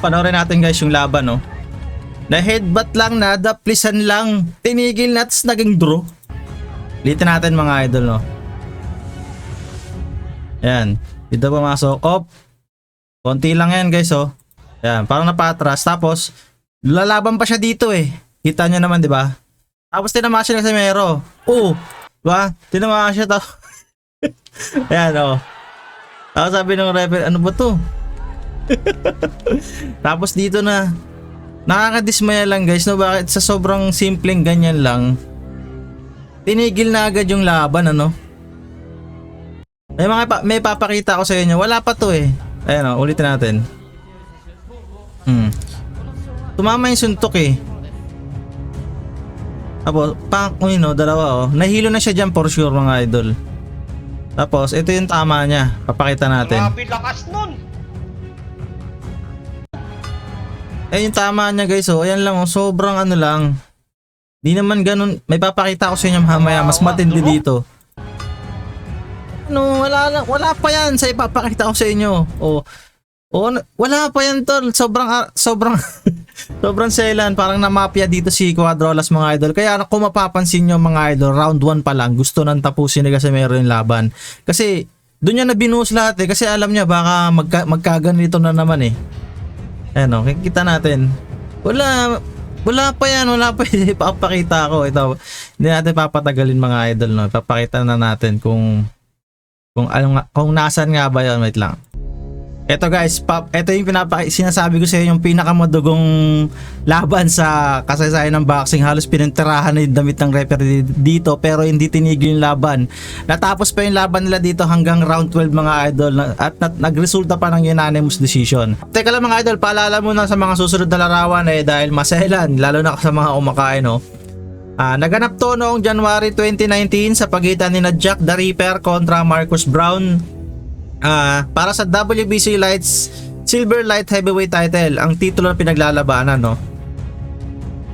Panoorin natin guys yung laban, no? Na headbutt lang, nadaplisan lang. Tinigil na, tapos naging draw. Litin natin mga idol, no? Yan. Dito pumasok. Op. Konti lang yan guys, oh. Yan. Parang napatras. Tapos, lalaban pa siya dito eh. Kita nyo naman, di ba? Tapos tinamaan siya ng Semero. Oo. Diba? Tinamaan siya to. Ayan, oh. Tapos sabi ng referee, ano ba to? Tapos dito na, nakakadismaya lang guys, no? Bakit sa sobrang simpleng ganyan lang, tinigil na agad yung laban, ano? May mga pa- may papakita ako sa inyo. Wala pa to eh. Ayan o, ulitin natin. Hmm. Tumama yung suntok eh. Tapos, pang, uy no, dalawa oh. Nahilo na siya dyan for sure mga idol. Tapos, ito yung tama niya. Papakita natin. Grabe lakas nun. Eh, yung tama niya guys, oh. Ayan lang, oh. Sobrang ano lang. Di naman ganun. May papakita ko sa inyo mamaya. Mas matindi dito. Ano, wala, na- wala pa yan sa ipapakita ko sa inyo. Oh. Oh, n- wala pa yan tol. Sobrang ah, sobrang sobrang selan parang namapya dito si Quadrolas mga idol. Kaya kung mapapansin nyo mga idol, round 1 pa lang gusto nang tapusin ni kasi meron yung laban. Kasi doon niya na binuhos lahat eh kasi alam niya baka magka, magkaganito na naman eh. Ano, kikita natin. Wala wala pa yan, wala pa yan. Ipapakita ko. Ito, hindi natin papatagalin mga idol, no? Ipapakita na natin kung kung ano kung nasan nga ba yun. Wait lang. Ito guys, pap, ito yung pinapa sinasabi ko sa inyo yung pinakamadugong laban sa kasaysayan ng boxing. Halos pinintirahan na yung damit ng referee dito pero hindi tinigil yung laban. Natapos pa yung laban nila dito hanggang round 12 mga idol at nat- nagresulta pa ng unanimous decision. Teka lang mga idol, paalala muna sa mga susunod na larawan eh dahil maselan lalo na sa mga kumakain no. Ah, naganap to noong January 2019 sa pagitan ni na Jack the Ripper kontra Marcus Brown Ah, para sa WBC Lights Silver Light Heavyweight title, ang titulo na pinaglalabanan, no.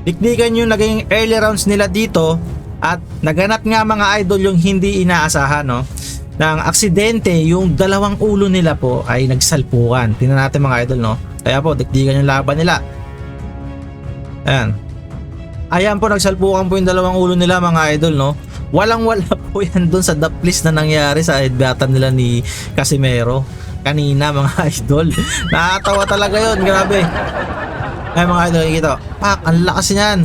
Dikdikan yung naging early rounds nila dito at naganap nga mga idol yung hindi inaasahan, no. Nang aksidente, yung dalawang ulo nila po ay nagsalpukan. Tingnan natin mga idol, no. Kaya po, dikdikan yung laban nila. Ayan. Ayan po, nagsalpukan po yung dalawang ulo nila mga idol, no. Walang wala po yan dun sa daplis na nangyari sa headbatan nila ni Casimero kanina mga idol. Nakakatawa talaga yon grabe. Ay mga idol, ikita. Pak, ang lakas niyan.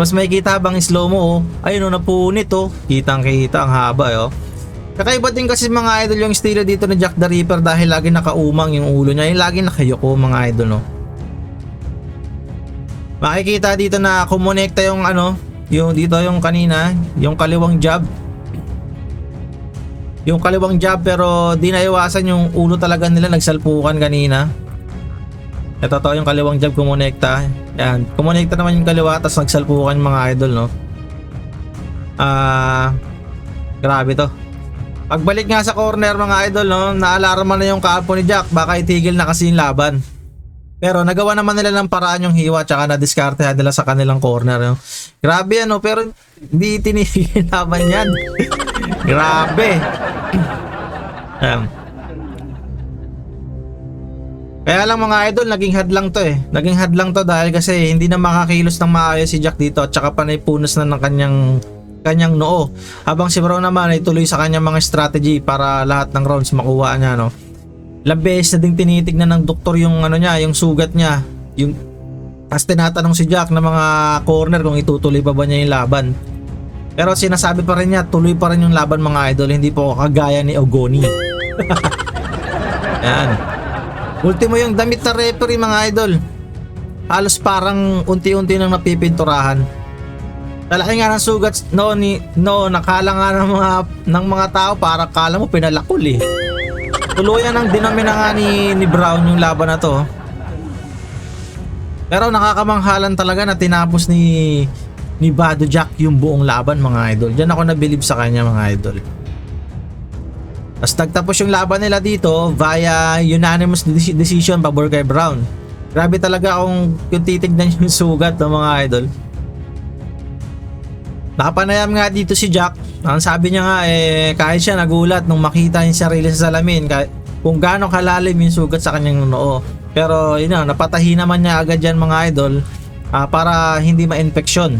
Mas may kita bang slow mo oh. Ayun oh, napunit oh. Kitang kita, ang haba eh, oh. Kakaiba din kasi mga idol yung estilo dito ni Jack the Ripper dahil lagi nakaumang yung ulo niya. Yung lagi nakayoko mga idol no. Makikita dito na kumonekta yung ano, yung dito yung kanina, yung kaliwang jab. Yung kaliwang jab pero di naiwasan yung ulo talaga nila nagsalpukan kanina. Ito to yung kaliwang jab kumonekta. Yan, kumonekta naman yung kaliwa tapos nagsalpukan mga idol no. Ah, grabe to. Pagbalik nga sa corner mga idol no, naalarma na yung kaapo ni Jack, baka itigil na kasi yung laban. Pero nagawa naman nila ng paraan yung hiwa tsaka na diskarte nila sa kanilang corner. No? Grabe ano, pero hindi tinigil naman yan. Grabe. Ayan. Kaya lang mga idol, naging hadlang to eh. Naging hadlang to dahil kasi hindi na makakilos ng maayos si Jack dito at saka panay punas na ng kanyang kanyang noo. Habang si Bro naman ay tuloy sa kanyang mga strategy para lahat ng rounds makuha niya no. Ilang beses na ding tinitignan ng doktor yung ano niya, yung sugat niya. Yung tapos tinatanong si Jack ng mga corner kung itutuloy pa ba niya yung laban. Pero sinasabi pa rin niya, tuloy pa rin yung laban mga idol, hindi po kagaya ni Ogoni. Yan. Ultimo yung damit na referee mga idol. Halos parang unti-unti nang napipinturahan. Talaki nga ng sugat no ni no nakala nga ng mga ng mga tao para kala mo pinalakol eh. Tuluyan ang dinami na nga ni, ni Brown yung laban na to. Pero nakakamanghalan talaga na tinapos ni ni Bado Jack yung buong laban mga idol. Diyan ako nabilib sa kanya mga idol. Tapos nagtapos yung laban nila dito via unanimous deci- decision pabor kay Brown. Grabe talaga kung yung titignan yung sugat ng mga idol. Nakapanayam nga dito si Jack. Ang sabi niya nga eh kahit siya nagulat nung makita yung sarili sa salamin kahit, kung gaano kalalim yung sugat sa kanyang noo. Pero yun na, napatahi naman niya agad yan mga idol ah, para hindi ma-infeksyon.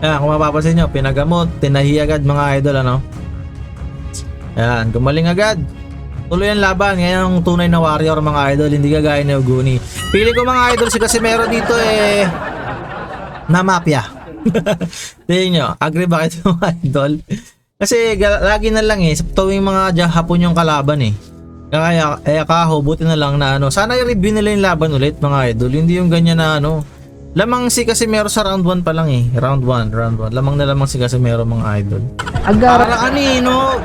Ayan, kung mapapansin nyo, pinagamot, tinahi agad mga idol ano. Ayan, gumaling agad. Tuloy ang laban, ngayon ang tunay na warrior mga idol, hindi kagaya ni Oguni. Pili ko mga idol si Casimero dito eh na mafia. Tingnan nyo, agree ba kayo mga idol? Kasi lagi na lang eh, sa tuwing mga hapon yung kalaban eh. Kaya eh akaho, buti na lang na ano. Sana i-review nila yung laban ulit mga idol. Hindi yung ganyan na ano. Lamang si Casimero sa round 1 pa lang eh. Round 1, round 1. Lamang na lamang si Casimero mga idol. Para ano eh, no?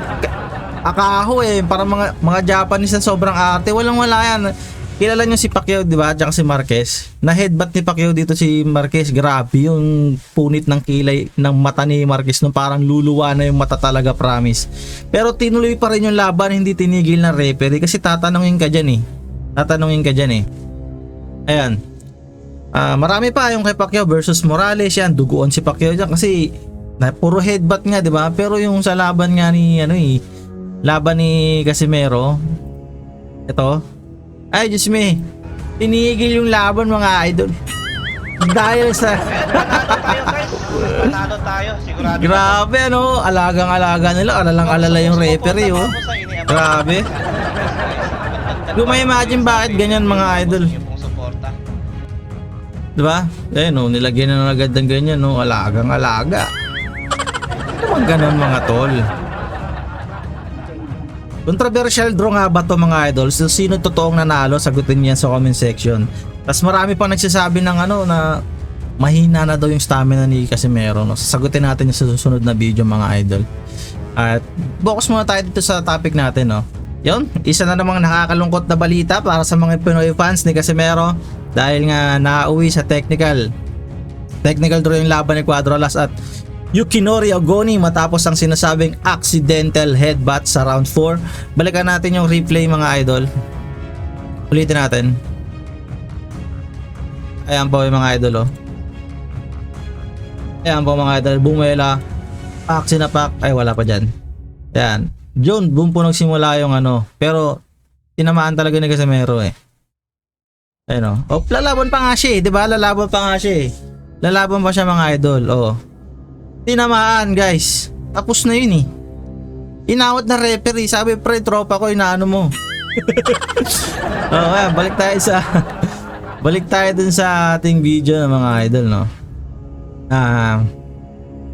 Akaho eh. Para mga, mga Japanese na sobrang arte. Walang wala yan. Kilala niyo si Pacquiao, di ba? Tsaka si Marquez. Na headbutt ni Pacquiao dito si Marquez. Grabe yung punit ng kilay ng mata ni Marquez. No, parang luluwa na yung mata talaga, promise. Pero tinuloy pa rin yung laban. Hindi tinigil ng referee. Kasi tatanungin ka dyan eh. Tatanungin ka dyan eh. Ayan. Ah, marami pa yung kay Pacquiao versus Morales yan. Duguan si Pacquiao dyan kasi na, puro headbutt nga, di ba? Pero yung sa laban nga ni ano eh, laban ni Casimero, ito, ay Diyos me, tinigil yung laban mga idol. Dahil sa. Panalo tayo, sigurado. grabe ano, alagang-alaga nila, alalang-alala yung referee oh. Grabe. Kung may imagine bakit ganyan mga idol. Yung pong suporta. Di ba? Eh no, nilagyan na ng agad ng ganyan no, alagang alaga. Naman ganun mga tol. Controversial draw nga ba to mga idol? So, sino totoong nanalo? Sagutin niyan sa comment section. Tapos marami pa nagsasabi ng ano na mahina na daw yung stamina ni Casimero. No? Sasagutin natin yung sa susunod na video mga idol. At focus muna tayo dito sa topic natin. No? Yun, isa na namang nakakalungkot na balita para sa mga Pinoy fans ni Casimero dahil nga nauwi sa technical. Technical draw yung laban ni Cuadrolas at Yukinori Ogoni matapos ang sinasabing accidental headbutt sa round 4. Balikan natin yung replay mga idol. Ulitin natin. Ayan po yung mga idol oh. Ayan po mga idol. Bumuela. Pak, sinapak. Ay wala pa dyan. Ayan. John, boom po nagsimula yung ano. Pero tinamaan talaga ni Casemiro eh. Ayun oh. Oh, lalaban pa nga siya eh. Di ba? Lalaban pa nga siya eh. Lalaban pa siya mga idol. Oh. Tinamaan guys. Tapos na yun eh. Inawat na referee. Sabi pre, tropa ko, inaano mo. ayan, balik tayo sa balik tayo dun sa ating video ng mga idol, no? Ah,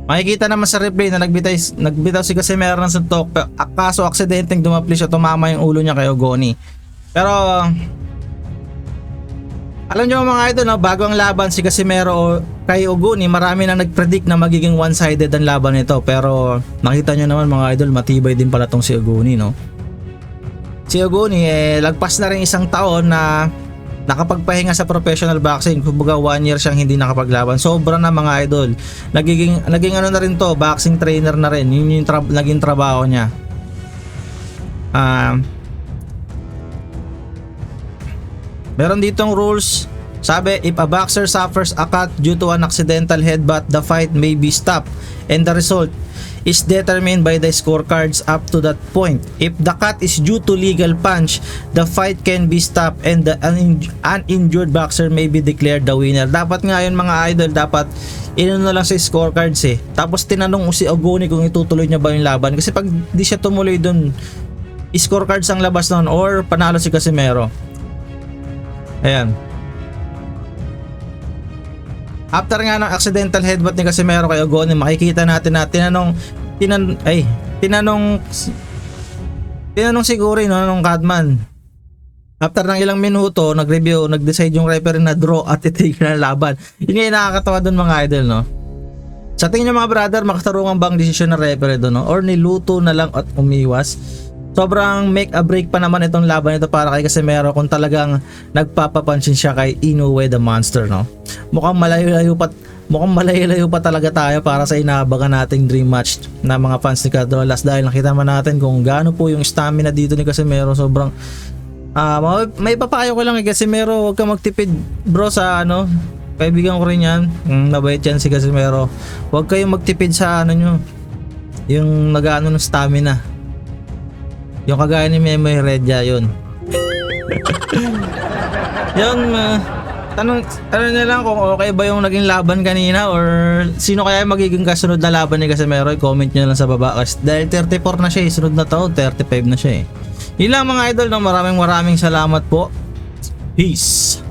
makikita naman sa replay na nagbitay, nagbitaw si Casemiro ng suntok pero kaso aksidenteng dumapli siya tumama yung ulo niya kay Ogoni. Pero alam nyo mga idol, no, bago ang laban si Casimero o kay Oguni, marami nang nag-predict na magiging one-sided ang laban nito. Pero nakita nyo naman mga idol, matibay din pala tong si Oguni, no? Si Oguni, eh, lagpas na rin isang taon na nakapagpahinga sa professional boxing. Kumbaga one year siyang hindi nakapaglaban. Sobra na mga idol. Nagiging, naging ano na rin to, boxing trainer na rin. Yun yung tra- naging trabaho niya. Ah... Meron ditong rules. Sabi, if a boxer suffers a cut due to an accidental headbutt, the fight may be stopped and the result is determined by the scorecards up to that point. If the cut is due to legal punch, the fight can be stopped and the unin- uninjured boxer may be declared the winner. Dapat nga yun mga idol, dapat inano na lang sa scorecards eh. Tapos tinanong si Ogoni kung itutuloy niya ba yung laban. Kasi pag di siya tumuloy dun, scorecards ang labas nun or panalo si Casimero. Ayan. After nga ng accidental headbutt ni Casimero kay Ogoni, makikita natin na tinanong tinan ay tinanong tinanong siguro no nung Cadman. After ng ilang minuto, nag-review, nag-decide yung referee na draw at itigil na laban. Yun nga yung nakakatawa dun mga idol, no? Sa tingin nyo mga brother, makatarungan bang desisyon ng referee doon, no? Or niluto na lang at umiwas? Sobrang make a break pa naman itong laban ito para kay Casemiro kung talagang nagpapapansin siya kay Inoue the Monster, no? Mukhang malayo-layo pa mukhang malayo-layo pa talaga tayo para sa inaabangan nating dream match na mga fans ni Cadrolas dahil nakita man natin kung gaano po yung stamina dito ni Casemiro sobrang ah may, papayo ko lang kay Casemiro huwag ka magtipid bro sa ano kaibigan ko rin yan. Mm, mabait yan si Casemiro huwag kayong magtipid sa ano nyo yung nag-ano ng stamina yung kagaya ni Memo Heredia yun Yun, uh, tanong, tanong na lang kung okay ba yung naging laban kanina or sino kaya yung magiging kasunod na laban ni Casimero. Comment nyo lang sa baba. Kasi dahil 34 na siya eh, sunod na taon, 35 na siya eh. Yun lang mga idol, no? maraming maraming salamat po. Peace!